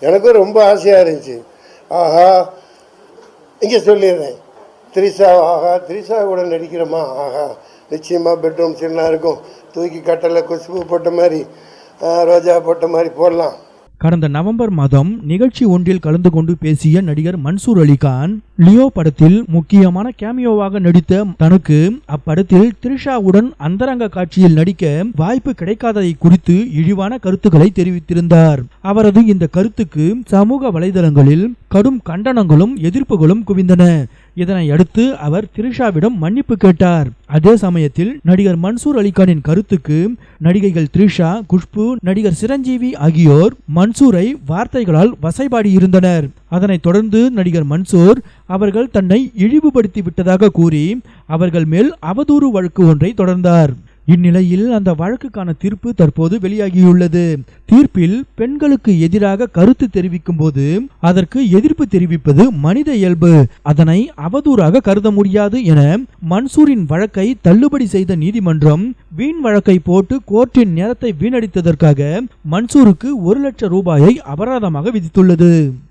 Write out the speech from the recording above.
எனக்கும் ரொம்ப ஆசையாக இருந்துச்சு. ஆஹா இங்கே சொல்லிடுறேன். த்ரிஷா ஆஹா த்ரிஷா கூட நடிக்கிறோமா? ஆஹா நிச்சயமாக பெட்ரூம் சீனாக இருக்கும். தூக்கி கட்டலை குசுப்பு போட்ட மாதிரி ரோஜா போட்ட மாதிரி போடலாம். கடந்த நவம்பர் மாதம் நிகழ்ச்சி ஒன்றில் கலந்து கொண்டு பேசிய நடிகர் மன்சூர் அலிகான் லியோ படத்தில் முக்கியமான கேமியோவாக நடித்த தனக்கு அப்படத்தில் த்ரிஷாவுடன் அந்தரங்க காட்சியில் நடிக்க வாய்ப்பு கிடைக்காததை குறித்து இழிவான கருத்துக்களை தெரிவித்திருந்தார். அவரது இந்த கருத்துக்கு சமூக வலைதளங்களில் கடும் கண்டனங்களும் எதிர்ப்புகளும் குவிந்தன. இதனை அடுத்து அவர் த்ரிஷாவிடம் மன்னிப்பு கேட்டார். அதே சமயத்தில் நடிகர் மன்சூர் அலிகானின் கருத்துக்கு நடிகைகள் த்ரிஷா குஷ்பு நடிகர் சிரஞ்சீவி ஆகியோர் மன்சூரை வார்த்தைகளால் வசைபாடி இருந்தனர். அதனைத் தொடர்ந்து நடிகர் மன்சூர் அவர்கள் தன்னை இழிவுபடுத்தி விட்டதாக கூறி அவர்கள் மேல் அவதூறு வழக்கு ஒன்றை தொடர்ந்தார். இந்நிலையில் அந்த வழக்குக்கான தீர்ப்பு தற்போது வெளியாகியுள்ளது. தீர்ப்பில் பெண்களுக்கு எதிராக கருத்து தெரிவிக்கும் போது அதற்கு எதிர்ப்பு தெரிவிப்பது மனித இயல்பு. அதனை அவதூறாக கருத முடியாது என மன்சூரின் வழக்கை தள்ளுபடி செய்த நீதிமன்றம் வீண் வழக்கை போட்டு கோர்ட்டின் நேரத்தை வீணடித்ததற்காக மன்சூருக்கு ஒரு லட்சம் ரூபாயை அபராதமாக விதித்துள்ளது.